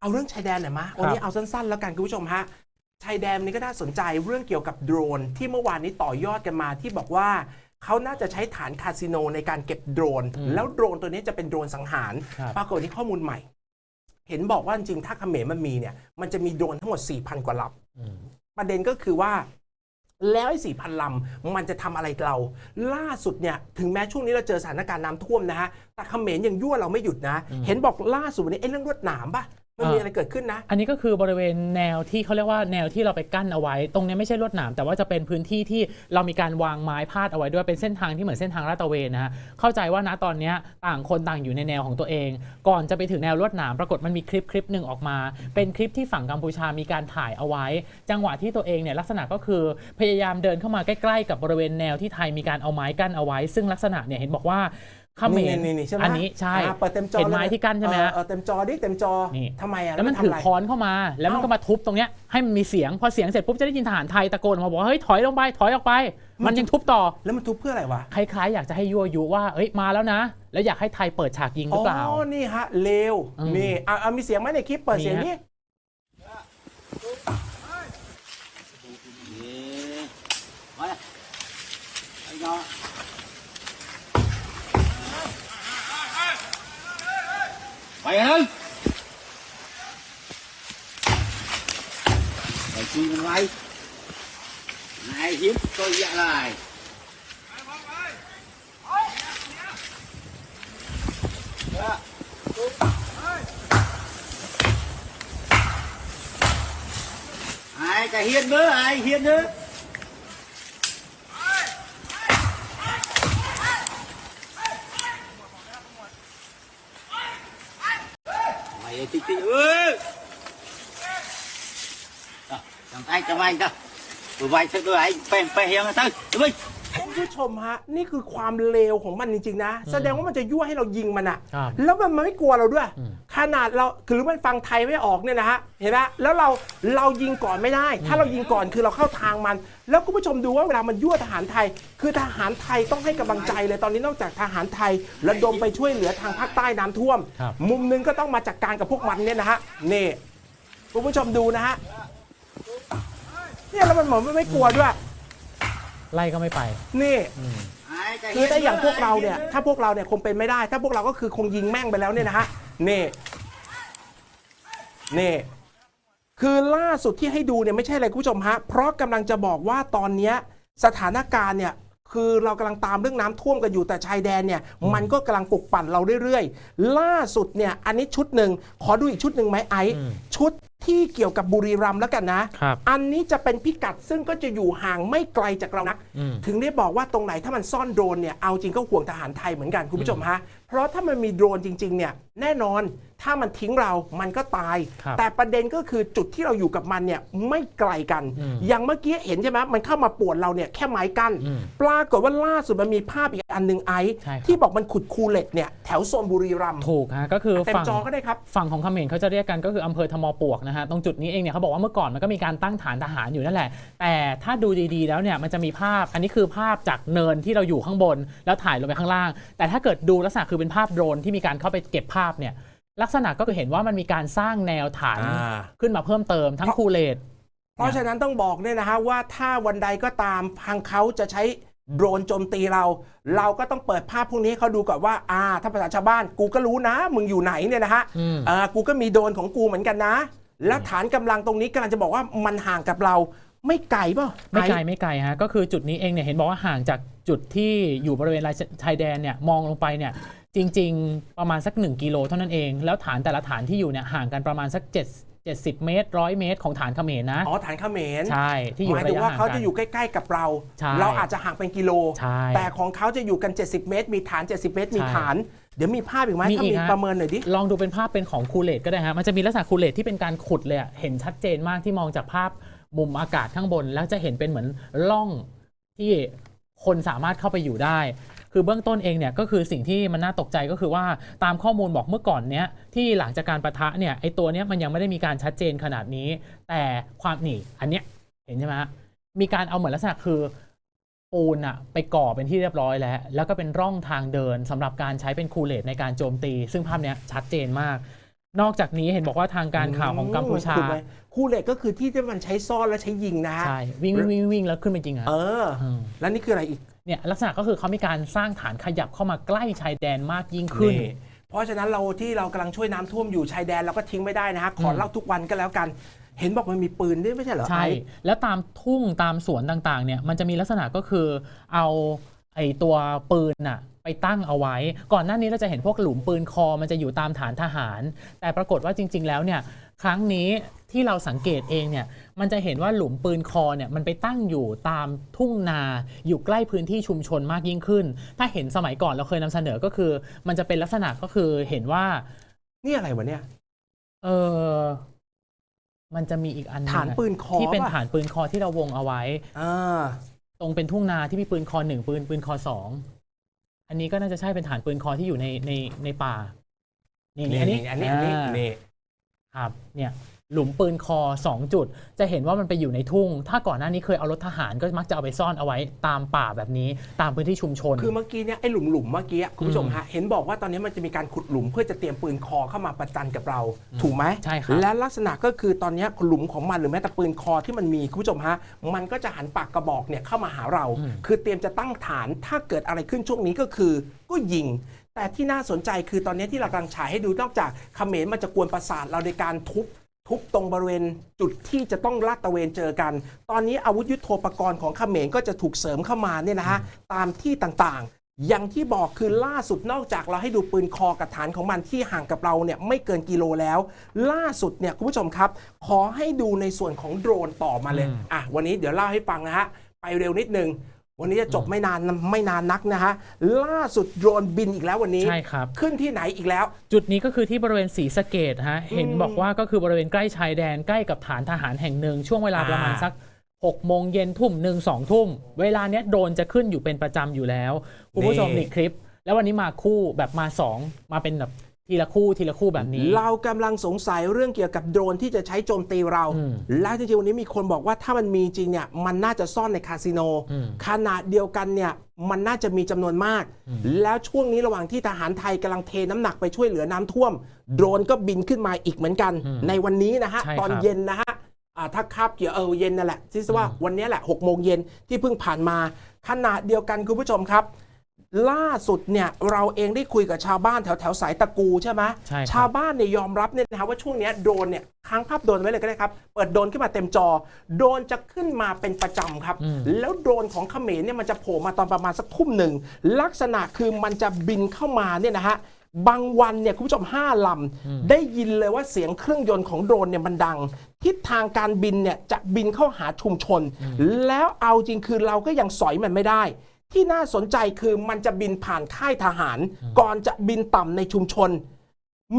เอาเรื่องชายแดนหน่อยมะวันนี้เอาสั้นๆ แล้วกันคุณผู้ชมฮะชายแดนนี้ก็น่าสนใจเรื่องเกี่ยวกับโดรน ที่เมื่อวานนี้ต่อยอดกันมาที่บอกว่าเขาน่าจะใช้ฐานคาสิโนในการเก็บโดรน แล้วโดรนตัวนี้จะเป็นโดรนสังหารครับปรากฏที่ข้อมูลใหม่ เห็นบอกว่าจริงๆถ้าเขมรมันมีเนี่ย มันจะมีโดรนทั้งหมด 4,000 กว่าลอืมำประเด็นก็คือว่าแล้วไอ้4,000ลำมันจะทำอะไรเรา ล่าสุดเนี่ย ถึงแม้ช่วงนี้เราเจอสถานการณ์น้ำท่วมนะฮะ แต่เขมรยังยั่วเราไม่หยุดนะ เห็นบอกล่าสุดวันนี้ไอ้เรื่องรวดหนามปะ มันมีอะไรเกิดขึ้นนะ อันนี้ก็คือบริเวณแนวที่เขาเรียกว่าแนวที่เราไปกั้นเอาไว้ ตรงนี้ไม่ใช่ลวดหนามแต่ว่าจะเป็นพื้นที่ที่เรามีการวางไม้พาดเอาไว้ด้วยเป็นเส้นทางที่เหมือนเส้นทางลาดตระเวนนะฮะเข้าใจว่าณตอนนี้ต่างคนต่างอยู่ในแนวของตัวเอง ก่อนจะไปถึงแนวลวดหนามปรากฏมันมีคลิปคลิปหนึ่งออกมา เป็นคลิปที่ฝั่งกัมพูชามีการถ่ายเอาไว้ จังหวะที่ตัวเองเนี่ยลักษณะก็คือพยายามเดินเข้ามาใกล้ๆกับบริเวณแนวที่ไทยมีการเอาไม้กั้นเอาไว้ ซึ่งลักษณะเนี่ยเห็นบอกว่า เขมรนี่นี่นี่ใช่ไหมอันนี้ใช่อ่าเปิดเต็มจอเห็นไม้ลยที่กั้นใช่ไหมฮะเออเออเต็มจอดิเต็มจอนี่ทำไมอะแล้วมันทำถืออะไรค้อนเข้ามา แล้วมันเอ้าก็มาทุบตรงเนี้ยให้มันมีเสียงพอเสียงเสร็จปุ๊บจะได้ยินทหารไทยตะโกนออกมาบอกว่าเฮ้ยถอยลงไปถอยออกไป มันยังทุบต่อแล้วมันทุบเพื่ออะไรวะคล้ายๆอยากจะให้ยั่วยุว่าเอ้ยมาแล้วนะ แล้วอยากให้ไทยเปิดฉากยิงหรือเปล่าอ๋อนี่ฮะเลวอืมนี่อะเอามีเสียงไหมในคลิปเปิดมีเสียงฮะนี่ Mày Anh Mày ơi Mày chi mình mày Này, hiếp tôi dạ lại. Ai, cái hiên nữa, ai, hiên nữa. Anh ta vừa vai sẽ đôi anh phèn phèn hiên ta đúng không คุณผู้ชมฮะ นี่คือความเลวของมันจริง ๆ นะ แสดงว่ามันจะยั่วให้เรายิงมันอะครับแล้วมันไม่กลัวเราด้วยอืมขนาดเราคือหรือมันฟังไทยไม่ออกเนี่ยนะฮะเห็นไหมแล้วเราเรายิงก่อนไม่ได้ ถ้าเรายิงก่อนคือเราเข้าทางมัน แล้วคุณผู้ชมดูว่าเวลามันยั่วทหารไทย คือทหารไทยต้องให้กำลังใจเลยตอนนี้นอกจากทหารไทยระดมไปช่วยเหลือทางภาคใต้น้ำท่วม ครับ มุมหนึงก็ต้องมาจัดการกับพวกมันเนี่ยนะฮะนี่คุณผู้ชมดูนะฮะ เนี่ยแล้วมันเหมือนมันไม่กลัวด้วย ไล่ก็ไม่ไปนี่ อืม ai cái คือ hiên ถ้าอย่าง nữa, พวก ai เรา hiên เนี่ย nữa. ถ้าพวกเราเนี่ยคงเป็นไม่ได้ ถ้าพวกเราก็คือคงยิงแม่งไปแล้วเนี่ยนะฮะ นี่ นี่ คือล่าสุดที่ให้ดูเนี่ยไม่ใช่อะไรคุณผู้ชมฮะ เพราะกำลังจะบอกว่าตอนเนี้ยสถานการณ์เนี่ย คือเรากำลังตามเรื่องน้ำท่วมกันอยู่แต่ชายแดนเนี่ย มันก็กำลังปลุกปั่นเราเรื่อยๆ ล่าสุดเนี่ย อันนี้ชุดหนึ่งขอดูอีกชุดหนึ่งไหมไอซ์อืมชุด ที่เกี่ยวกับบุรีรัมย์แล้วกันนะ ครับ อันนี้จะเป็นพิกัดซึ่งก็จะอยู่ห่างไม่ไกลจากเรานัก อืม ถึงได้บอกว่าตรงไหนถ้ามันซ่อนโดรนเนี่ยเอาจริงก็ห่วงทหารไทยเหมือนกันคุณผู้ชมฮะ เพราะถ้ามันมีโดรนจริงๆเนี่ย แน่นอนถ้ามันทิ้งเรามันก็ตายครับแต่ประเด็นก็คือจุดที่เราอยู่กับมันเนี่ยไม่ไกลกันอืมอย่างเมื่อกี้เห็นใช่ไหมมันเข้ามาปวดเราเนี่ยแค่ไม้กั้นอืมปรากฏว่าล่าสุดมันมีภาพอีกอันหนึ่งไอซ์ใช่ครับที่บอกมันขุดคูเหล็กเนี่ยแถวโซนบุรีรัมย์ถูกฮะก็คือเต็มฝั่งจอก็ได้ครับฝั่งของเขมรเขาจะเรียกกันก็คืออำเภอทมปวกนะฮะตรงจุดนี้เองเนี่ยเขาบอกว่าเมื่อก่อนมันก็มีการตั้งฐานทหารอยู่นั่นแหละ แต่ถ้าดูดีๆแล้วเนี่ยมันจะมีภาพอันนี้คือภาพจากเนินที่เราอยู่ข้างบน แล้วถ่ายลงไปข้างล่าง แต่ถ้าเกิดดูลักษณะคือเป็นภาพโดรนที่มีการเข้าไปเก็บภาพเนี่ยลักษณะก็คือเห็นว่ามันมีการสร้างแนวฐานอ่า ขึ้นมาเพิ่มเติมทั้งคูเลต เพราะฉะนั้นต้องบอกเนี่ยนะฮะว่าถ้าวันใดก็ตามทางเขาจะใช้โดรนโจมตีเรา เราก็ต้องเปิดภาพพวกนี้ให้เขาดูก่อนว่าอ่า ถ้าภาษาชาวบ้านกูก็รู้นะ มึงอยู่ไหนเนี่ยนะฮะอืม อ่ากูก็มีโดรนของกูเหมือนกันนะ แล้วฐานกำลังตรงนี้กำลังจะบอกว่ามันห่างกับเราไม่ไกลเปล่าไม่ไกลอ้ไม่ไกลฮะก็คือจุดนี้เองเนี่ยเห็นบอกว่าห่างจากจุดที่อยู่บริเวณชายแดนเนี่ยมองลงไปเนี่ย จริง ๆ ประมาณสัก 1 กิโลเท่านั้นเอง แล้วฐานแต่ละฐานที่อยู่เนี่ยห่างกันประมาณสัก 7 70 เมตร 100 เมตรของฐานเขมรนะ อ๋อ ฐานเขมรใช่ ที่อหยู่มายระถึงยะว่าห่างเขากัจะน อยู่ใกล้ ๆ กับเรา ใช่เราอาจจะห่างเป็นกิโล ใช่แต่ของเขาจะอยู่กัน 70 เมตร มีฐาน 70 เมตร มีใช่ฐาน เดี๋ยวมีภาพอีกไหมมีถ้าอีกมีฮะ ประเมินหน่อยดิ ลองดูเป็นภาพเป็นของคูเลตก็ได้ฮะ มันจะมีลักษณะคูเลตที่เป็นการขุดเลยอะเห็นชัดเจนมากที่มองจากภาพมุมอากาศข้างบน แล้วจะเห็นเป็นเหมือนร่องที่คนสามารถเข้าไปอยู่ได้ คือเบื้องต้นเองเนี่ยก็คือสิ่งที่มันน่าตกใจก็คือว่าตามข้อมูลบอกเมื่อก่อนเนี้ยที่หลังจากการประทะเนี่ยไอตัวเนี้ยมันยังไม่ได้มีการชัดเจนขนาดนี้ แต่ความนี่อันเนี้ยเห็นใช่ไหมฮะมีการเอาเหมือนลักษณะคือปูนอะไปก่อเป็นที่เรียบร้อยแล้ว แล้วก็เป็นร่องทางเดินสำหรับการใช้เป็นคูเลตในการโจมตี ซึ่งภาพเนี้ยชัดเจนมาก นอกจากนี้เห็นบอกว่าทางการข่าวของกัมพูชาถูกไหคูเหล็กก็คือที่ที่มันใช้ซ่อนและใช้ยิงนะฮะใช่วิ่งวิ่งวิ่งวิ่งแล้วขึ้นไปจริงอะเออมแล้วนี่คืออะไรอีก เนี่ยลักษณะก็คือเขามีการสร้างฐานขยับเข้ามาใกล้ชายแดนมากยิ่งขึ้น นี่เพราะฉะนั้นเราที่เรากำลังช่วยน้ำท่วมอยู่ชายแดนเราก็ทิ้งไม่ได้นะฮะขออืมเล่าทุกวันก็แล้วกัน เห็นบอกมันมีปืนด้วยไม่ใช่เหรอใช่ ไอ้แล้วตามทุ่งตามสวนต่างๆ เนี่ยมันจะมีลักษณะก็คือเอาไอตัวปืนน่ะไปตั้งเอาไว้ ก่อนหน้านี้เราจะเห็นพวกหลุมปืนคอมันจะอยู่ตามฐานทหาร แต่ปรากฏว่าจริง ๆ แล้วเนี่ยครั้งนี้ที่เราสังเกตเองเนี่ย มันจะเห็นว่าหลุมปืนคอเนี่ยมันไปตั้งอยู่ตามทุ่งนาอยู่ใกล้พื้นที่ชุมชนมากยิ่งขึ้น ถ้าเห็นสมัยก่อนเราเคยนำเสนอก็คือ มันจะเป็นลักษณะก็คือเห็นว่านี่อะไรวะเนี่ยเออมันจะมีอีกอันหงฐานอะปืนคอที่เป็นป่ะฐานปืนคอที่เราวงเอาไว้อ่าตรงเป็นทุ่งนาที่มีปืนคอหนึ่งปืนปืนคอสองอันนี้ก็น่าจะใช่เป็นฐานปืนคอที่อยู่ในในในป่านี่นี่อันนี้อันนี้อันนี้อ่านี่ครับเนี่ย หลุมปืนคอ 2 จุด จะเห็นว่ามันไปอยู่ในทุ่ง ถ้าก่อนหน้านี้เคยเอารถทหารก็มักจะเอาไปซ่อนเอาไว้ตามป่าแบบนี้ ตามพื้นที่ชุมชน คือเมื่อกี้เนี่ยไอ้หลุมหลุมๆเมื่อกี้อะคุณผู้ชมฮะเห็นบอกว่าตอนนี้มันจะมีการขุดหลุมเพื่อจะเตรียมปืนคอเข้ามาประจันกับเรา ถูกไหมใช่ครับและลักษณะก็คือตอนนี้หลุมของมันหรือแม้แต่ปืนคอที่มันมีคุณผู้ชมฮะมันก็จะหันปากกระบอกเนี่ยเข้ามาหาเรา คือเตรียมจะตั้งฐานถ้าเกิดอะไรขึ้นช่วงนี้ก็คือก็ยิงแต่ที่น่าสนใจคือตอนนี้ที่เรากำลังฉายให้ดูนอกจากเขมรมันจะกวนประสาทเราในการทุบ ทุบตรงบริเวณจุดที่จะต้องลาดตระเวนเจอกัน ตอนนี้อาวุธยุโทโธปกรณ์ของเขมรก็จะถูกเสริมเข้ามาเนี่ยนะฮะตามที่ต่างๆ อย่างที่บอกคือล่าสุดนอกจากเราให้ดูปืนคอกับฐานของมันที่ห่างกับเราเนี่ยไม่เกินกิโลแล้ว ล่าสุดเนี่ยคุณผู้ชมครับ ขอให้ดูในส่วนของโดรนต่อมาเลยอืมอะวันนี้เดี๋ยวเล่าให้ฟังนะฮะไปเร็วนิดนึง วันนี้จะจบไม่นานไม่นานนักนะฮะล่าสุดโดรนบินอีกแล้ววันนี้ ใช่ครับ ขึ้นที่ไหนอีกแล้ว จุดนี้ก็คือที่บริเวณศรีสะเกดฮะเห็นบอกว่าก็คือบริเวณใกล้ชายแดนใกล้กับฐานทหารแห่งหนึ่ง ช่วงเวลาประมาณอ่าสัก6โมงเย็นทุ่มหนึ่งสองทุ่ม เวลาเนี้ยโดรนจะขึ้นอยู่เป็นประจำอยู่แล้วคุณผู้ชมนี่นี่คลิป แล้ววันนี้มาคู่แบบมาสองมาเป็นแบบ ทีละคู่ทีละคู่แบบนี้ เรากำลังสงสัยเรื่องเกี่ยวกับโดรนที่จะใช้โจมตีเราอืมแล้วจริงๆวันนี้มีคนบอกว่าถ้ามันมีจริงเนี่ยมันน่าจะซ่อนในคาสิโนอืมขนาดเดียวกันเนี่ยมันน่าจะมีจำนวนมาก แล้วช่วงนี้ระหว่างที่ทหารไทยกำลังเทน้ำหนักไปช่วยเหลือน้ำท่วม โดรนก็บินขึ้นมาอีกเหมือนกันอืมในวันนี้นะฮะใช่ตอนครับเย็นนะฮะอ่าถ้าคาบเกี่ยวเออเย็นนั่นแหละที่ว่าวันนี้แหละ6โมงเย็นที่เพิ่งผ่านมาขณะเดียวกันคุณผู้ชมครับ ล่าสุดเนี่ยเราเองได้คุยกับชาวบ้านแถวแถวๆสายตะกูใช่ไหมใช่ครับ ชาวบ้านเนี่ยยอมรับเนี่ยนะครับว่าช่วงเนี้ยโดรนเนี่ยค้างภาพโดรนไว้เลยก็ได้ครับ เปิดโดรนขึ้นมาเต็มจอ โดรนจะขึ้นมาเป็นประจำครับอืมแล้วโดรนของเขมรเนี่ยมันจะโผล่มาตอนประมาณสักทุ่มหนึ่ง ลักษณะคือมันจะบินเข้ามาเนี่ยนะฮะบางวันเนี่ยคุณผู้ชมห้าลำได้ยินเลยว่าเสียงเครื่องยนต์ของโดรนเนี่ยมันดัง ทิศทางการบินเนี่ยจะบินเข้าหาชุมชน แล้วเอาจริงคือเราก็ยังสอยมันไม่ได้ ที่น่าสนใจคือมันจะบินผ่านค่ายทหาร ก่อนจะบินต่ำในชุมชน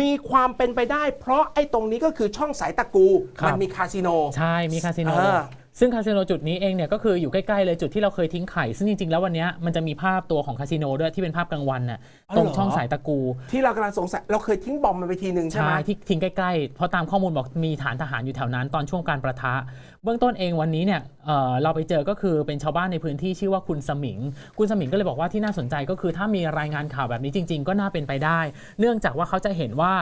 มีความเป็นไปได้ เพราะไอ้ตรงนี้ก็คือช่องสายตะกู ครับ มันมีคาสิโน ใช่ มีคาสิโนอ่าซึ่งคาสิโนจุดนี้เองเนี่ยก็คืออยู่ใกล้ๆเลยจุดที่เราเคยทิ้งไข่ ซึ่งจริงๆแล้ววันเนี้ยมันจะมีภาพตัวของคาสิโนด้วยที่เป็นภาพกลางวันน่ะอ๋อตรงเหรอช่องสายตะกูที่เรากำลังสงสัยเราเคยทิ้งบอมมันไปทีหนึ่งใช่ไหม ที่ทิ้งใกล้ๆ เพราะตามข้อมูลบอกมีฐานทหารอยู่แถวนั้นตอนช่วงการประทะเบื้องต้นเองวันนี้เนี่ยเเราไปเจอก็คือเป็นชาวบ้านในพื้นที่ชื่อว่าคุณสมิง คุณสมิงก็เลยบอกว่าที่น่าสนใจก็คือถ้ามีรายงานข่าวแบบนี้จริง ๆ ก็น่าเป็นไปได้ เนื่องจากว่าเขาจะเห็นว่า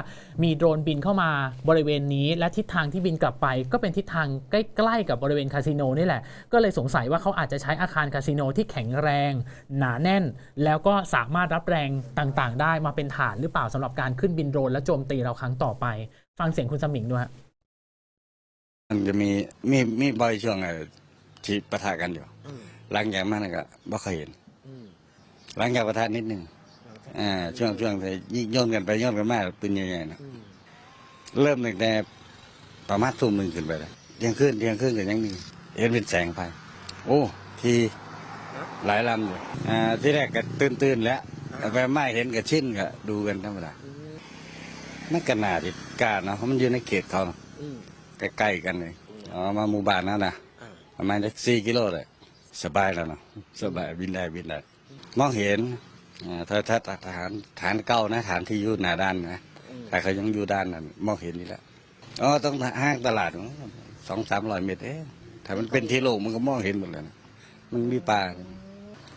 มีโดรนบินเข้ามาบริเวณนี้ และทิศทางที่บินกลับไป ก็เป็นทิศทางใกล้ๆกับบริเวณคาสิโนนี่แหละ ก็เลยสงสัยว่าเขาอาจจะใช้อาคารคาสิโนที่แข็งแรง หนาแน่น แล้วก็สามารถรับแรงต่างๆ ได้มาเป็นฐานหรือเปล่าสำหรับการขึ้นบินโดรนและโจมตีเราครั้งต่อไป ฟังเสียงคุณสมิงด้วยฮะ มันจะมีมีมีบ่อยช่วงเอ่อที่ปะทะกันอยู่หลังจากนั้นก็บ่เคยเห็นหลังจากปะทะนิดหนึ่งอ่าช่วงช่วงที่ยิงโยนกันไปโยนกันมาปืนใหญ่ๆนะเริ่มตั้งแต่ประมาณทุ่มหนึ่งขึ้นไปแล้วเที่ยงคืนเที่ยงคืนก็ยังมีเห็นเป็นแสงไฟโอ้ทีหลายลำอยู่อ่าที่แรกก็ตื่นตื่นๆแล้วแต่ไปไม่เห็นกับชิ้นก็ดูกันธรรมดามันก็น่าจิกล้าเนาะเพราะมันอยู่ในเขตเขาเนาะ ใกล้ๆกันเลยอ๋อมาหมู่บ้านนั่นนะประมาณสักสี่กิโลเลยสบายแล้วเนาะสบายบินได้บินได้มองเห็นอ่าถ้าถ้าฐานฐานเก่านะฐานที่อยู่หน้าด้านนะแต่เขายังอยู่ด้านนั้นมองเห็นนี่แหละอ๋อต้องห้างตลาดสองสามร้อยเมตรเองถ้ามันเป็นที่โล่งมันก็มองเห็นหมดเลยนะมันมีป่า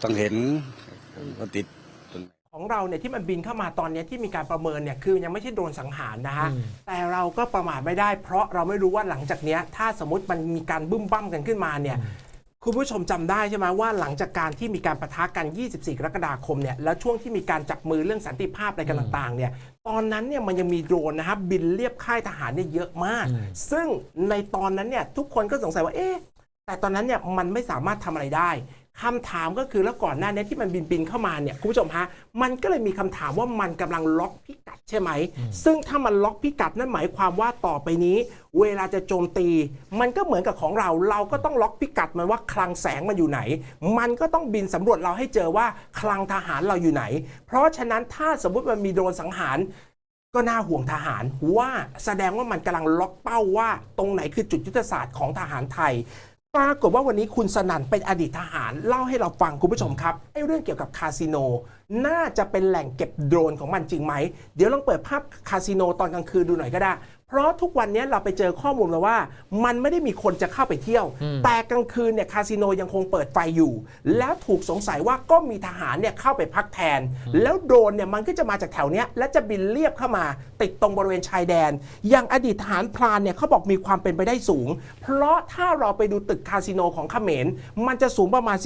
ต้องเห็นก็ติดต้น ของเราเนี่ยที่มันบินเข้ามาตอนเนี้ยที่มีการประเมินเนี่ยคือยังไม่ใช่โดรนสังหารนะฮะอืมแต่เราก็ประมาทไม่ได้ เพราะเราไม่รู้ว่าหลังจากเนี้ยถ้าสมมติมันมีการบึ้มบั้มกันขึ้นมาเนี่ยคุณผู้ชมจำได้ใช่ไหมว่าหลังจากการที่มีการประทะกัน 24 กรกฎาคมเนี่ยแล้วช่วงที่มีการจับมือเรื่องสันติภาพอะไรกันต่างๆเนี่ยตอนนั้นเนี่ยมันยังมีโดรนนะครับบินเรียบค่ายทหารเนี่ยเยอะมากอืมซึ่งในตอนนั้นเนี่ยทุกคนก็สงสัยว่าเอ๊ะแต่ตอนนั้นเนี่ยมันไม่สามารถทำอะไรได้ คำถามก็คือแล้วก่อนหน้านี้ที่มันบินบินเข้ามาเนี่ยคุณผู้ชมฮะมันก็เลยมีคำถามว่ามันกำลังล็อกพิกัดใช่ไหม ซึ่งถ้ามันล็อกพิกัดนั่นหมายความว่าต่อไปนี้ เวลาจะโจมตี มันก็เหมือนกับของเรา เราก็ต้องล็อกพิกัดมันว่าคลังแสงมันอยู่ไหน มันก็ต้องบินสำรวจเราให้เจอว่าคลังทหารเราอยู่ไหน เพราะฉะนั้นถ้าสมมติมันมีโดรนสังหารก็น่าห่วงทหารว่าแสดงว่ามันกำลังล็อกเป้าว่า ตรงไหนคือจุดยุทธศาสตร์ของทหารไทย ปรากฏว่าวันนี้คุณสนั่นเป็นอดีตทหารเล่าให้เราฟังคุณผู้ชมครับไอ้เรื่องเกี่ยวกับคาสิโน น่าจะเป็นแหล่งเก็บโดรนของมันจริงไหม เดี๋ยวลองเปิดภาพคาสิโนตอนกลางคืนดูหน่อยก็ได้ เพราะทุกวันนี้เราไปเจอข้อมูลมาว่า มันไม่ได้มีคนจะเข้าไปเที่ยว แต่กลางคืนเนี่ยคาสิโนยังคงเปิดไฟอยู่ แล้วถูกสงสัยว่าก็มีทหารเนี่ยเข้าไปพักแทน แล้วโดรนเนี่ยมันก็จะมาจากแถวเนี้ยและจะบินเลียบเข้ามาติดตรงบริเวณชายแดน อย่างอดีตทหารพรานเนี่ยเขาบอกมีความเป็นไปได้สูง เพราะถ้าเราไปดูตึกคาสิโนของเขมรมันจะสูงประมาณ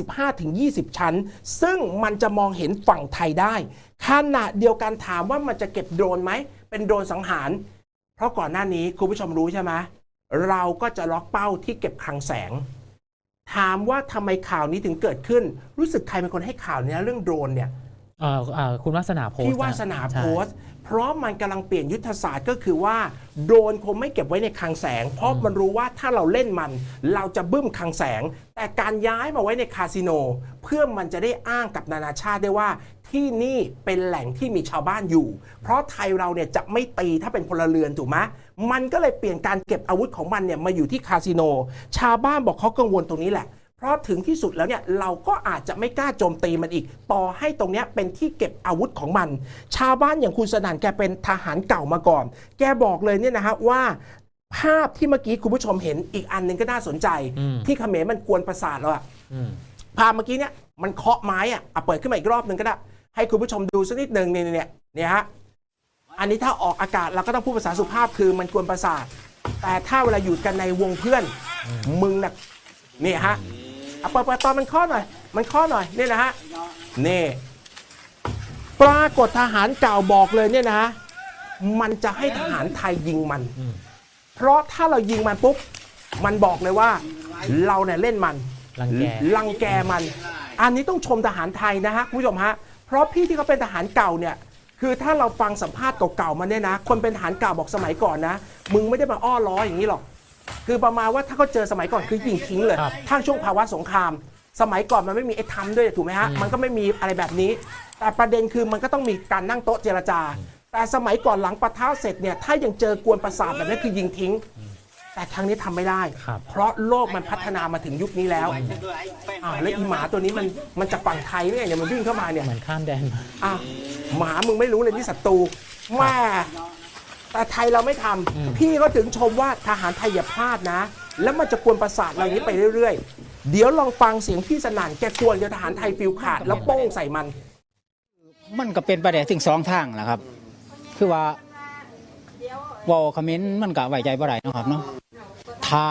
15-20 ชั้น ซึ่งมันจะมองเห็นฝั่งไทยได้ขณะเดียวกันถามว่ามันจะเก็บโดรนไหมเป็นโดรนสังหาร เพราะก่อนหน้านี้คุณผู้ชมรู้ใช่ไหมเราก็จะล็อกเป้าที่เก็บคลังแสง ถามว่าทำไมข่าวนี้ถึงเกิดขึ้น รู้สึกใครเป็นคนให้ข่าวเนี้ยเรื่องโดรนเนี่ยเอ่อเอ่อคุณวาสนาโพสต์พี่วาสนาใช่โพสต์เพราะมันกำลังเปลี่ยนยุทธศาสตร์ก็คือว่าโดรนคงไม่เก็บไว้ในคลังแสง เพราะมันรู้ว่าถ้าเราเล่นมัน เราจะบึ้มคลังแสง แต่การย้ายมาไว้ในคาสิโน เพื่อมันจะได้อ้างกับนานาชาติได้ว่า ที่นี่เป็นแหล่งที่มีชาวบ้านอยู่ เพราะไทยเราเนี่ยจะไม่ตีถ้าเป็นพลเรือนถูกไหมมันก็เลยเปลี่ยนการเก็บอาวุธของมันเนี่ยมาอยู่ที่คาสิโน ชาวบ้านบอกเขากังวลตรงนี้แหละเพราะถึงที่สุดแล้วเนี่ยเราก็อาจจะไม่กล้าโจมตีมันอีก ต่อให้ตรงเนี้ยเป็นที่เก็บอาวุธของมัน ชาวบ้านอย่างคุณสนั่นแกเป็นทหารเก่ามาก่อน แกบอกเลยเนี่ยนะฮะว่าภาพที่เมื่อกี้คุณผู้ชมเห็นอีกอันหนึ่งก็น่าสนใจอืมที่เขมรมันกวนประสาทเราอะอืมภาพเมื่อกี้เนี่ยมันเคาะไม้อะอะเปิดขึ้นมาอีกรอบหนึ่งก็ได้ ให้คุณผู้ชมดูสักนิดหนึ่งเนี่ยเนี่ยเนี่ยฮะอันนี้ถ้าออกอากาศเราก็ต้องพูดภาษาสุภาพคือมันกวนประสาท แต่ถ้าเวลาอยู่กันในวงเพื่อน มึงน่ะนี่ฮะเอาเปิดเปิดตอนมันเคาะหน่อย มันเคาะหน่อยนี่นะฮะนี่ปรากฏทหารเก่าบอกเลยเนี่ยนะมันจะให้ทหารไทยยิงมันอืมเพราะถ้าเรายิงมันปุ๊บมันบอกเลยว่า เราเนี่ยเล่นมันรังแกลังแกมัน อันนี้ต้องชมทหารไทยนะฮะคุณผู้ชมฮะ เพราะพี่ที่เขาเป็นทหารเก่าเนี่ยคือถ้าเราฟังสัมภาษณ์เก่าๆมาเนี่ยนะ คนเป็นทหารเก่าบอกสมัยก่อนนะ มึงไม่ได้มาอ้อล้ออย่างนี้หรอก คือประมาณว่าถ้าเขาเจอสมัยก่อนคือยิงทิ้งเลยครับถ้าช่วงภาวะสงคราม สมัยก่อนมันไม่มีไอ้ทำด้วยถูกไหมฮะอืมมันก็ไม่มีอะไรแบบนี้ แต่ประเด็นคือมันก็ต้องมีการนั่งโต๊ะเจรจา แต่สมัยก่อนหลังปะทะเสร็จเนี่ยถ้ายังเจอกวนประสาทแบบนี้คือยิงทิ้ง แต่ครั้งนี้ทำไม่ได้ ครับ เพราะโลกมันพัฒนามาถึงยุคนี้แล้วอ่าวแล้วอีหมาตัวนี้มันมันจากฝั่งไทยเนี่ยเนี่ยมันวิ่งเข้ามาเนี่ย เหมือนข้ามแดนมาอ้าวหมามึงไม่รู้เลยที่ศัตรูแม่แต่ไทยเราไม่ทำอืม พี่ก็ถึงชมว่าทหารไทยอย่าพลาดนะ แล้วมันจะกวนประสาทเราอย่างนี้ไปเรื่อยๆ เดี๋ยวลองฟังเสียงพี่สนั่นแกกวนเดี๋ยวทหารไทยฟิวขาดแล้วโป้งใส่มัน มันก็เป็นไปได้ถึงสองทางแหละครับ คือว่าเวอลคอมเมนต์มันก็ไว้ใจบ่ได้เนาะครับเนาะ ถ้า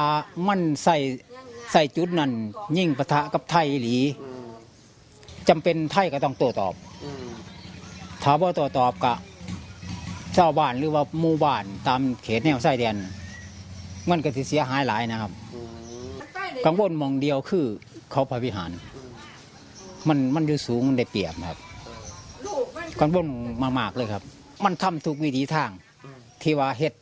มันใส่ใส่จุดนั้นยิ่งปะทะกับไทยอีหลีจำเป็นไทยก็ต้องโต้ตอบถ้าบ่โต้ตอบก็ชาวบ้านหรือว่าหมู่บ้านตามเขตแนวชายแดนมันก็สิเสียหายหลายนะครับ กังวลหมองเดียวคือ เขาพระวิหาร มันมันอยู่สูงมันได้เปรียบครับ กังวลมากๆเลยครับ มันทำทุกวิธีทางที่ว่าเฮ็ด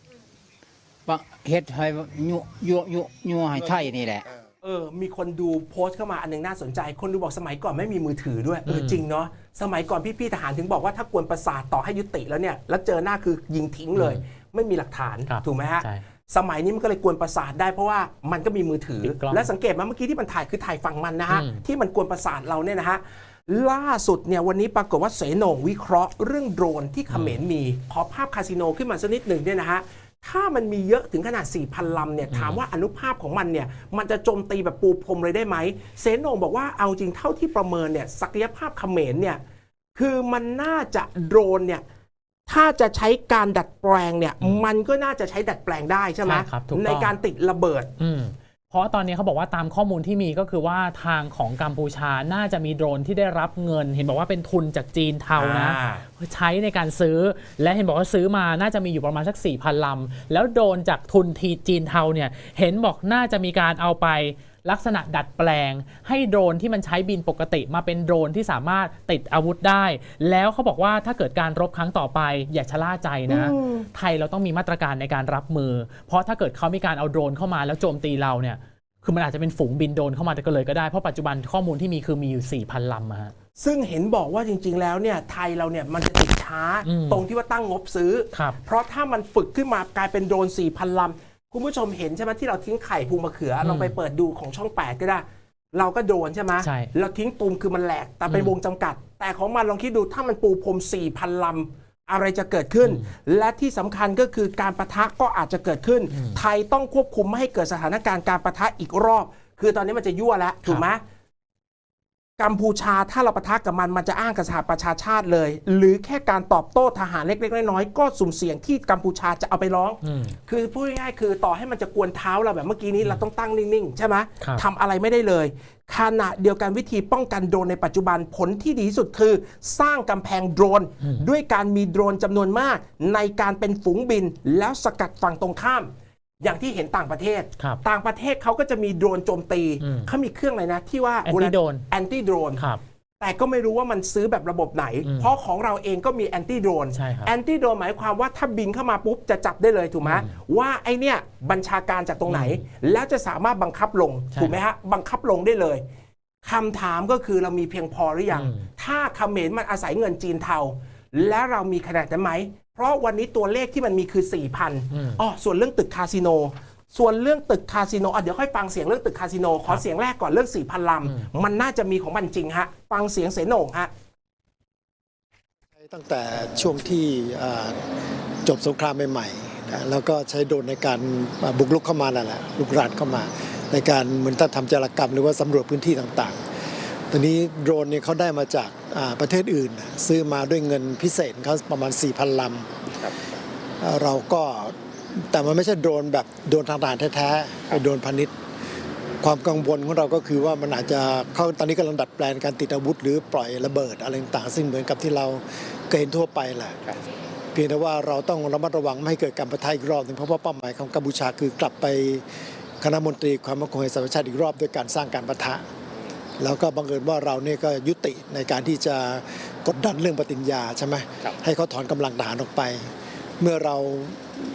ว่าเฮ็ดให้ยุยุยุยุให้ไทยนี่แหละ เออ มีคนดูโพสต์เข้ามาอันหนึงน่าสนใจ คนดูบอกสมัยก่อนไม่มีมือถือด้วย เอออืมจริงเนาะ สมัยก่อนพี่ๆทหารถึงบอกว่าถ้ากวนประสาทต่อให้ยุติแล้วเนี่ย แล้วเจอหน้าคือยิงทิ้งเลย ไม่มีหลักฐาน ครับถูกไหมฮะ ใช่สมัยนี้มันก็เลยกวนประสาทได้เพราะว่ามันก็มีมือถือ ติดกล้องและสังเกตไหมาเมื่อกี้ที่มันถ่ายคือถ่ายฝั่งมันนะฮะ อืม ที่มันกวนประสาทเราเนี่ยนะฮะ ล่าสุดเนี่ยวันนี้ปรากฏว่าเสโหนงวิเคราะห์เรื่องโดรนที่เขมรมี ขอภาพคาสิโนขึ้นมาสักนิดหนึ่งเนี่ยนะฮะ ถ้ามันมีเยอะถึงขนาด 4,000 ลำเนี่ย ถามว่าอนุภาพของมันเนี่ย มันจะโจมตีแบบปูพรมเลยได้ไหมเสโหนงบอกว่าเอาจริงเท่าที่ประเมินเนี่ย ศักยภาพเขมรเนี่ย คือมันน่าจะโดรนเนี่ย ถ้าจะใช้การดัดแปลงเนี่ย มันก็น่าจะใช้ดัดแปลงได้ใช่ไหม ใช่ครับถูกต้อง ในการติดระเบิด อืม เพราะตอนนี้เขาบอกว่าตามข้อมูลที่มีก็คือว่าทางของกัมพูชาน่าจะมีโดรนที่ได้รับเงิน เห็นบอกว่าเป็นทุนจากจีนเทานะ อ่า ใช้ในการซื้อ และเห็นบอกว่าซื้อมาน่าจะมีอยู่ประมาณสัก 4,000ลำแล้วโดรนจากทุนทีจีนเทาเนี่ยเห็นบอกน่าจะมีการเอาไป ลักษณะดัดแปลง ให้โดรนที่มันใช้บินปกติมาเป็นโดรนที่สามารถติดอาวุธได้ แล้วเขาบอกว่าถ้าเกิดการรบครั้งต่อไป อย่าชะล่าใจนะ ไทยเราต้องมีมาตรการในการรับมือ เพราะถ้าเกิดเขามีการเอาโดรนเข้ามาแล้วโจมตีเราเนี่ยคือมันอาจจะเป็นฝูงบินโดรนเข้ามาก็เลยก็ได้ เพราะปัจจุบันข้อมูลที่มีคือมีอยู่ 4,000 ลำอะฮะซึ่งเห็นบอกว่าจริง ๆ แล้วเนี่ยไทยเราเนี่ยมันจะติดช้าอืมตรงที่ว่าตั้งงบซื้อครับเพราะถ้ามันฝึกขึ้นมากลายเป็นโดรน4,000 ลำ คุณผู้ชมเห็นใช่ไหมที่เราทิ้งไข่ภูมิมะเขือลองไปเปิดดูของช่อง 8 ก็ได้ เราก็โดนใช่ไหมใช่เราทิ้งตูมคือมันแหลกแต่เป็นอืมวงจำกัด แต่ของมันลองคิดดูถ้ามันปูพรม4,000ลำอะไรจะเกิดขึ้น และที่สำคัญก็คือการประทะก็อาจจะเกิดขึ้น ไทยต้องควบคุมไม่ให้เกิดสถานการณ์การประทะอีกรอบ คือตอนนี้มันจะยั่วแล้วถูกไหม กัมพูชาถ้าเราปะทะกับมันมันจะอ้างกับสหประชาชาติเลย หรือแค่การตอบโต้ทหารเล็กๆน้อยๆก็สุ่มเสี่ยงที่กัมพูชาจะเอาไปร้องอืมคือพูดง่ายๆคือต่อให้มันจะกวนเท้าเราแบบเมื่อกี้นี้เราต้องตั้งนิ่งๆ ใช่ไหมครับทำอะไรไม่ได้เลยขณะเดียวกันวิธีป้องกันโดรนในปัจจุบันผลที่ดีที่สุดคือ สร้างกำแพงโดรน ด้วยการมีโดรนจำนวนมาก ในการเป็นฝูงบินแล้วสกัดฝั่งตรงข้าม อย่างที่เห็นต่างประเทศ ครับต่างประเทศเขาก็จะมีโดรนโจมตีอืมเขามีเครื่องอะไรนะ ที่ว่า Anti-drone แอนตี้โดรนครับ แต่ก็ไม่รู้ว่ามันซื้อแบบระบบไหน อืมเพราะของเราเองก็มีแอนตี้โดรนใช่ครับแอนตี้โดรนหมายความว่าถ้าบินเข้ามาปุ๊บจะจับได้เลยถูกไหมว่าไอเนี่ยบัญชาการจากตรงไหน แล้วจะสามารถบังคับลงใช่ถูกไหมฮะบังคับลงได้เลยคำถามก็คือเรามีเพียงพอหรือยัง อืม ถ้าเขมรมันอาศัยเงินจีนเทา และเรามีขนาดนั้นไหมเพ ราะวันนี้ตัวเลขที่มันมีคือ 4,000อ๋อส่วนเรื่องตึกคาสิโน ส่วนเรื่องตึกคาสิโนอะเดี๋ยวค่อยฟังเสียงเรื่องตึกคาสิโน ขอเสียงแรกก่อนเรื่อง 4,000ลำมันน่าจะมีของมันจริงฮะ ฟังเสียงเสนโหน่งฮะตั้งแต่ช่วงที่อ่าจบสงครามใหม่ๆนะแล้วก็ใช้โดรนในการอ่าบุกรุกเข้ามานั่นแหละลุกรานเข้ามา ในการเหมือนถ้าทำจารกรรมหรือว่าสำรวจพื้นที่ต่างๆ ตอนนี้โดรนเนี่ยเขาได้มาจากอ่าประเทศอื่นนะซื้อมาด้วยเงินพิเศษเขาประมาณ 4,000 ลำอ่าเราก็แต่มันไม่ใช่โดรนแบบโดรนทางทหารแท้ๆเป็นโดรนพาณิชย์ ความกังวลของเราก็คือว่ามันอาจจะเข้าตอนนี้กำลังดัดแปลงการติดอาวุธ หรือปล่อยระเบิดอะไรต่างๆซึ่งเหมือนกับที่เราเคยเห็นทั่วไปแหละเพียงแต่ว่าเราต้องระมัดระวังไม่ให้เกิดการประทะอีกรอบหนึงเพราะว่าเป้าหมายของกัมพูชาคือกลับไปคณะมนตรีความมั่นคงแห่งสหประชาชาติอีกรอบด้วยการสร้างการประทะ แล้วก็บังเอิญว่าเราเนี่ยก็ยุติในการที่จะกดดันเรื่องปฏิญญาใช่ไหมให้เขาถอนกำลังทหารออกไป เมื่อเรา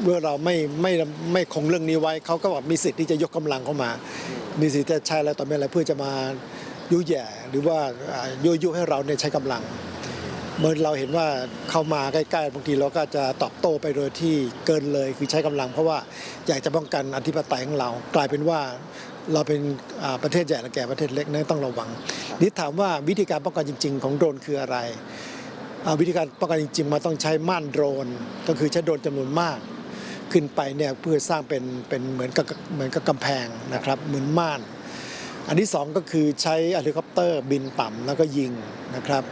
เมื่อเราไม่ไม่ไม่คงเรื่องนี้ไว้เขาก็บอกมีสิทธิ์ที่จะยกกำลังเข้ามา มีสิทธิ์จะใช้อะไรต่อไม่อะไรเพื่อจะมายุแย่หรือว่าอ่ายั่วยุให้เราเนี่ยใช้กำลัง เมื่อเราเห็นว่าเข้ามาใกล้ๆบางทีเราก็จะตอบโต้ไปโดยที่เกินเลย คือใช้กำลัง เพราะว่าอยากจะป้องกันอธิปไตยของเรา กลายเป็นว่าเราเป็นประเทศใหญ่และแก่ประเทศเล็กนั้นต้องระวังนี่ถามว่าวิธีการป้องกันจริง ๆ ของโดรนคืออะไรวิธีการป้องกันจริงๆมันต้องใช้ม่านโดรน ก็คือใช้โดรนจำนวนมากขึ้นไปเนี่ยเพื่อสร้างเป็นเป็นเหมือนกับเหมือนกับกำแพงนะครับเหมือนม่าน อันที่สองก็คือใช้เฮลิคอปเตอร์บินต่ำแล้วก็ยิงนะครับ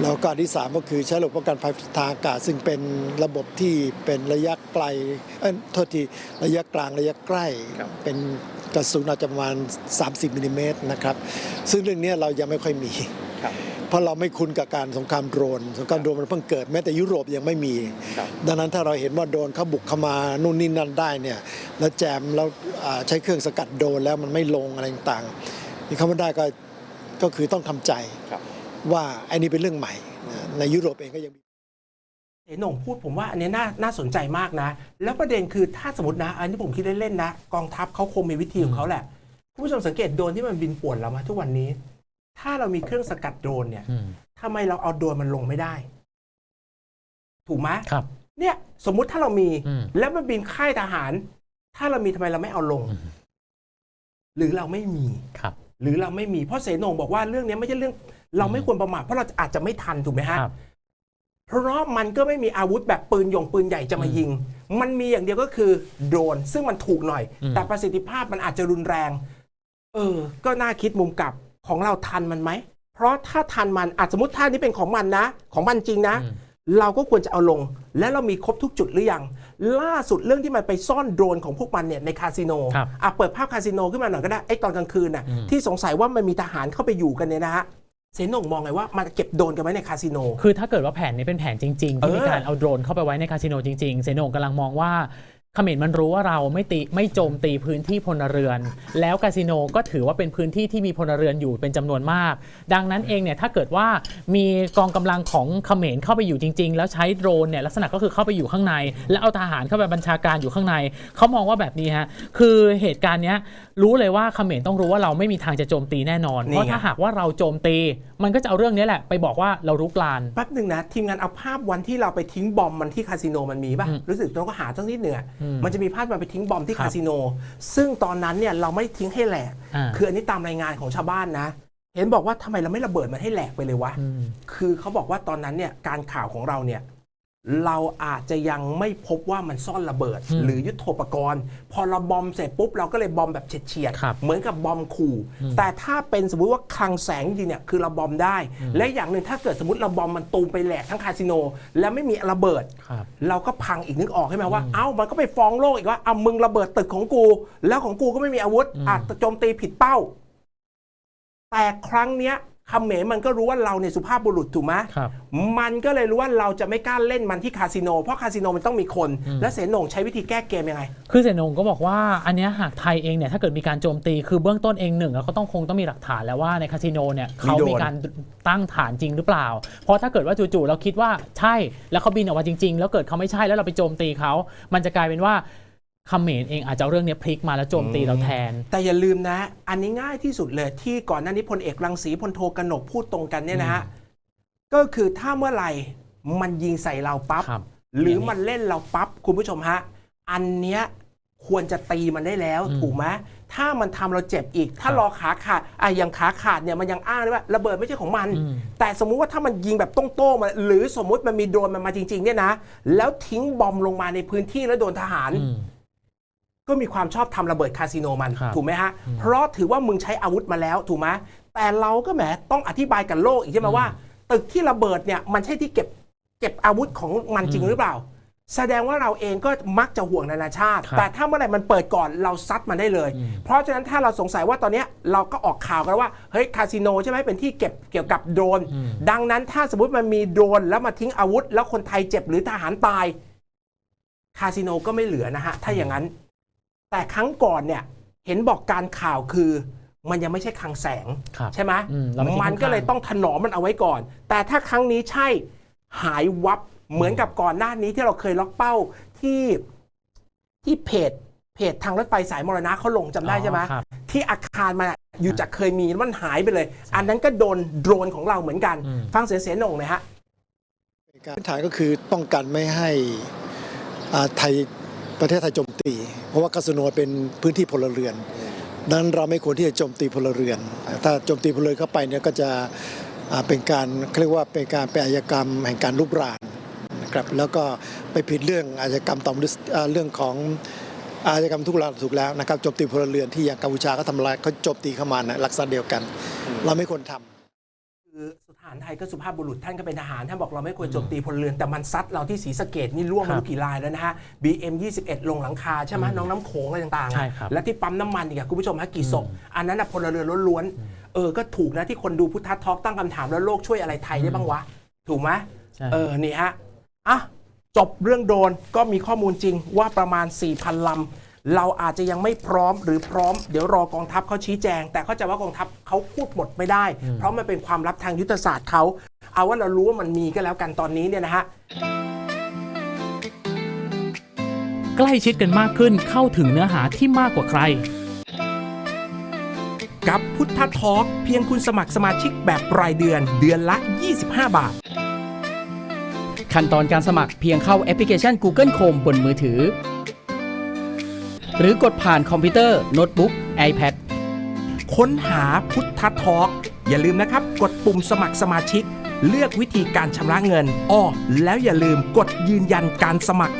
แล้วก็อันที่สามก็คือใช้ระบบป้องกันภัยทางอากาศ ซึ่งเป็นระบบที่เป็นระยะไกลเอ้ยโทษทีระยะกลางระยะใกล้เป็นกระสุนอาจจะประมาณ 30มิลลิเมตรนะครับ ซึ่งเรื่องนี้เรายังไม่ค่อยมีเพราะเราไม่คุ้นกับการสงครามโดรน สงครามโดรนมันเพิ่งเกิดแม้แต่ยุโรปยังไม่มีดังนั้นถ้าเราเห็นว่าโดรนเขาบุกเข้ามานู่นนี่นั่นได้เนี่ยแล้วแจมแล้วอ่าใช้เครื่องสกัดโดรนแล้วมันไม่ลงอะไรต่างๆที่เขาไม่ได้ก็ก็คือต้องทำใจ ว่าไอ้นี่เป็นเรื่องใหม่นะในยุโรปเองก็ยังมีเสนโหน่งพูดผมว่าอันนี้น่าน่าสนใจมากนะ แล้วประเด็นคือถ้าสมมตินะ อันนี้ผมคิดเล่นๆนะ กองทัพเขาคงมีวิธีของเขาแหละคุณผู้ชมสังเกตโดรนที่มันบินป่วนเรามาทุกวันนี้ ถ้าเรามีเครื่องสกัดโดรนเนี่ยอืมทำไมเราเอาโดรนมันลงไม่ได้ ถูกไหมครับ เนี่ยสมมุติถ้าเรามีอืมแล้วมันบินค่ายทหาร ถ้าเรามีทำไมเราไม่เอาลงอืมหรือเราไม่มีครับ หรือเราไม่มีเพราะเสนโหนงบอกว่าเรื่องนี้ไม่ใช่เรื่อง เราไม่ควรประมาทเพราะเราอาจจะไม่ทันถูกไหมฮะ ครับเพราะมันก็ไม่มีอาวุธแบบปืนหยงปืนใหญ่จะมายิง มันมีอย่างเดียวก็คือโดรนซึ่งมันถูกหน่อย อืม แต่ประสิทธิภาพมันอาจจะรุนแรง เออ ก็น่าคิดมุมกลับของเราทันมันไหม เพราะถ้าทันมันอาจสมมติท่านี้เป็นของมันนะ ของมันจริงนะอืมเราก็ควรจะเอาลง และเรามีครบทุกจุดหรือยัง ล่าสุดเรื่องที่มันไปซ่อนโดรนของพวกมันเนี่ยในคาสิโนครับอะเปิดภาพคาสิโนขึ้นมาหน่อยก็ได้ไอ้ตอนกลางคืนน่ะที่สงสัยว่ามันมีทหารเข้าไปอยู่กันเนี่ยนะฮะ เสนหงมองไงว่ามันเก็บโดรนกันไว้ในคาสิโน คือถ้าเกิดว่าแผนนี้เป็นแผนจริง ๆ ที่เออมีการเอาโดรนเข้าไปไว้ในคาสิโนจริง ๆ เซโนงกำลังมองว่าเขมรมันรู้ว่าเราไม่ตีไม่โจมตีพื้นที่พลเรือน แล้วคาสิโนก็ถือว่าเป็นพื้นที่ที่มีพลเรือนอยู่เป็นจำนวนมาก ดังนั้นเองเนี่ยถ้าเกิดว่ามีกองกำลังของเขมรเข้าไปอยู่จริง ๆ แล้วใช้โดรนเนี่ยลักษณะก็คือเข้าไปอยู่ข้างใน แล้วเอาทหารเข้าไปบัญชาการอยู่ข้างในเขามองว่าแบบนี้ฮะคือเหตุการณ์เนี้ยรู้เลยว่าเขมรต้องรู้ว่าเราไม่มีทางจะโจมตีแน่นอนนี่เพราะไงถ้าหากว่าเราโจมตี มันก็จะเอาเรื่องนี้แหละไปบอกว่าเรารุกรานแป๊บหนึ่งนะ ทีมงานเอาภาพวันที่เราไปทิ้งบอมมันที่คาสิโนมันมีป่ะอืมรู้สึกเราก็หาตั้งนิดเหนือยอืมมันจะมีภาพมันไปทิ้งบอมที่ครับคาสิโน ซึ่งตอนนั้นเนี่ยเราไม่ได้ทิ้งให้แหลกอ่าคืออันนี้ตามรายงานของชาวบ้านนะเห็นบอกว่าทำไมเราไม่ระเบิดมันให้แหลกไปเลยวะอืมคือเขาบอกว่าตอนนั้นเนี่ยการข่าวของเราเนี่ย เราอาจจะยังไม่พบว่ามันซ่อนระเบิดอืมหรือยุทโธปกรณ์ พอเราบอมเสร็จปุ๊บเราก็เลยบอมแบบเฉียดๆครับเหมือนกับบอมขู่อืมแต่ถ้าเป็นสมมุติว่าคลังแสงจริงๆเนี่ยคือเราบอมได้ และอย่างหนึ่งถ้าเกิดสมมติเราบอมมันตูมไปแหลกทั้งคาสิโน แล้วไม่มีระเบิดครับเราก็พังอีกนึกออกใช่ไหมว่าเอ้ามันก็ไปฟ้องโลกอีกว่าเอามึงระเบิดตึกของกู แล้วของกูก็ไม่มีอาวุธอืมอาจจะโจมตีผิดเป้า แต่ครั้งเนี้ย เขมรมันก็รู้ว่าเราเนี่ยสุภาพบุรุษถูกไหมครับ มันก็เลยรู้ว่าเราจะไม่กล้าเล่นมันที่คาสิโน เพราะคาสิโนมันต้องมีคนอืมและเสนหนงใช้วิธีแก้เกมยังไง คือเสนงก็บอกว่าอันเนี้ยหากไทยเองเนี่ยถ้าเกิดมีการโจมตีคือเบื้องต้นเองหนึ่งแล้วก็ต้องคงต้องมีหลักฐานแล้วว่าในคาสิโนเนี่ยเขาโดรนมีการตั้งฐานจริงหรือเปล่า เพราะถ้าเกิดว่าจู่ๆเราคิดว่าใช่แล้วเขาบินออกมาจริง ๆ แล้วเกิดเขาไม่ใช่แล้วเราไปโจมตีเขา มันจะกลายเป็นว่า เขมรเองอาจจะเอาเรื่องเนี้ยพลิกมาแล้วโจมตีเราแทน แต่อย่าลืมนะ อันนี้ง่ายที่สุดเลยที่ก่อนหน้านี้พลเอกรังสีพลโทกนกพูดตรงกันเนี่ยนะฮะก็คือถ้าเมื่อไหร่มันยิงใส่เราปั๊บครับหรือมันเล่นเราปั๊บคุณผู้ชมฮะ อันเนี้ยควรจะตีมันได้แล้วอืมถูกไหมถ้ามันทำเราเจ็บอีก ถ้าครับรอขาขาดอะอย่างขาขาดเนี่ยมันยังอ้างได้ว่าระเบิดไม่ใช่ของมันอืมแต่สมมุติว่าถ้ามันยิงแบบโต้งๆมาหรือสมมุติมันมีโดรนมันมาจริง ๆ เนี่ยนะ แล้วทิ้งบอมลงมาในพื้นที่แล้วโดนทหารอืม ก็มีความชอบทำระเบิดคาสิโนมันครับถูกไหมฮะอืมเพราะถือว่ามึงใช้อาวุธมาแล้วถูกไหมแต่เราก็แหมต้องอธิบายกับโลกอีกใช่ไหมอืมว่า ตึกที่ระเบิดเนี่ยมันใช่ที่เก็บเก็บอาวุธของมันจริงอืมหรือเปล่า แสดงว่าเราเองก็มักจะห่วงนานาชาติครับแต่ถ้าเมื่อไหร่มันเปิดก่อนเราซัดมันได้เลยอืมเพราะฉะนั้นถ้าเราสงสัยว่าตอนเนี้ยเราก็ออกข่าวกันว่าเฮ้ยคาสิโนใช่ไหมเป็นที่เก็บเกี่ยวกับโดรนอืมดังนั้นถ้าสมมติมันมีโดรนแล้วมาทิ้งอาวุธ แล้วคนไทยเจ็บหรือทหารตาย คาสิโนก็ไม่เหลือนะฮะถ้าอย่างนั้น แต่ครั้งก่อนเนี่ยเห็นบอกการข่าวคือมันยังไม่ใช่คลังแสง ครับใช่ไหมอืมเราไม่ทิ้งมันก็เลยข้างๆต้องถนอมมันเอาไว้ก่อน แต่ถ้าครั้งนี้ใช่หายวับเหมือนกับก่อนหน้านี้ที่เราเคยล็อกเป้าที่ที่เพจเพจทางรถไฟสายมรณะเขาลงจำได้ใช่ไหม อ๋อครับ ที่อาคารมันอะอยู่จากเคยมีแล้วมันหายไปเลย อันนั้นก็โดนโดรนของเราเหมือนกัน อืม ฟังเสียงเสียงหนงหนะฮะ การพื้นฐานก็คือป้องกันไม่ให้อ่าไทย ประเทศไทยโจมตี เพราะว่าคาสโนเป็นพื้นที่พลเรือนดังนั้นเราไม่ควรที่จะโจมตีพลเรือน ถ้าโจมตีพลเรือนเข้าไปเนี่ยก็จะเป็นการเรียกว่าเป็นการเป็นอาชญากรรมแห่งการลุกรานนะครับแล้วก็ไปผิดเรื่องอาชญากรรมต่อมเรื่องของอาชญากรรมทุกรายถูกแล้วนะครับโจมตีพลเรือนที่อย่างกัมพูชาเขาทำลายเขาโจมตีเข้ามานะลักษณะเดียวกัน เราไม่ควรทำานไทยก็สุภาพบุรุษท่านก็เป็นทหารท่านบอกเราไม่ควรโจมตีพลเรือนแต่มันซัดเราที่ศรีสะเกดนี่ร่วงครัมาบรู้กี่รายแล้วนะฮะ BM 21 ลงหลังคาใช่ไหมน้องน้ำโขงอะไรต่างๆอะใช่ครับและที่ปั๊มน้ำมันอีกอะคุณผู้ชมฮะกี่ศพอันนั้นอะพลเรือนล้วนๆเออก็ถูกนะที่คนดูพุทธทอล์กตั้งคำถามแล้วโลกช่วยอะไรไทยได้บ้างวะถูกไหมใช่เออนี่ฮะอะจบเรื่องโดรนก็มีข้อมูลจริงว่าประมาณ4,000ลำ เราอาจจะยังไม่พร้อมหรือพร้อม เดี๋ยวรอกองทัพเขาชี้แจง แต่เข้าใจว่ากองทัพเขาพูดหมดไม่ได้ เพราะมันเป็นความลับทางยุทธศาสตร์เขาเอาว่าเรารู้ว่ามันมีก็แล้วกันตอนนี้เนี่ยนะฮะใกล้ชิดกันมากขึ้นเข้าถึงเนื้อหาที่มากกว่าใคร กับพุทธทอล์กเพียงคุณสมัครสมาชิกแบบรายเดือนเดือนละ 25 บาท ขั้นตอนการสมัครเพียงเข้าแอปพลิเคชัน Google Chrome บนมือถือ หรือกดผ่านคอมพิวเตอร์ โน้ตบุ๊ก iPad ค้นหาพุทธทอล์กอย่าลืมนะครับ กดปุ่มสมัครสมาชิก เลือกวิธีการชำระเงินอ้อแล้วอย่าลืมกดยืนยันการสมัคร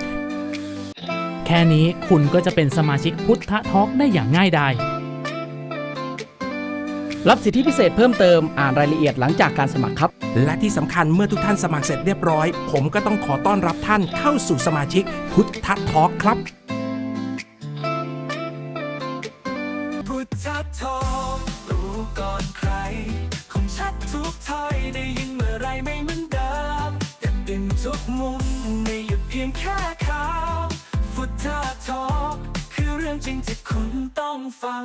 แค่นี้คุณก็จะเป็นสมาชิกพุทธทอล์กได้อย่างง่ายดายรับสิทธิพิเศษเพิ่มเติมอ่านรายละเอียดหลังจากการสมัครครับ และที่สำคัญเมื่อทุกท่านสมัครเสร็จเรียบร้อย ผมก็ต้องขอต้อนรับท่านเข้าสู่สมาชิกพุทธทอล์กครับ ยงแค่ข่าวฟุตเทอร์ทอคือเรื่องจริงที่คุณต้องฟัง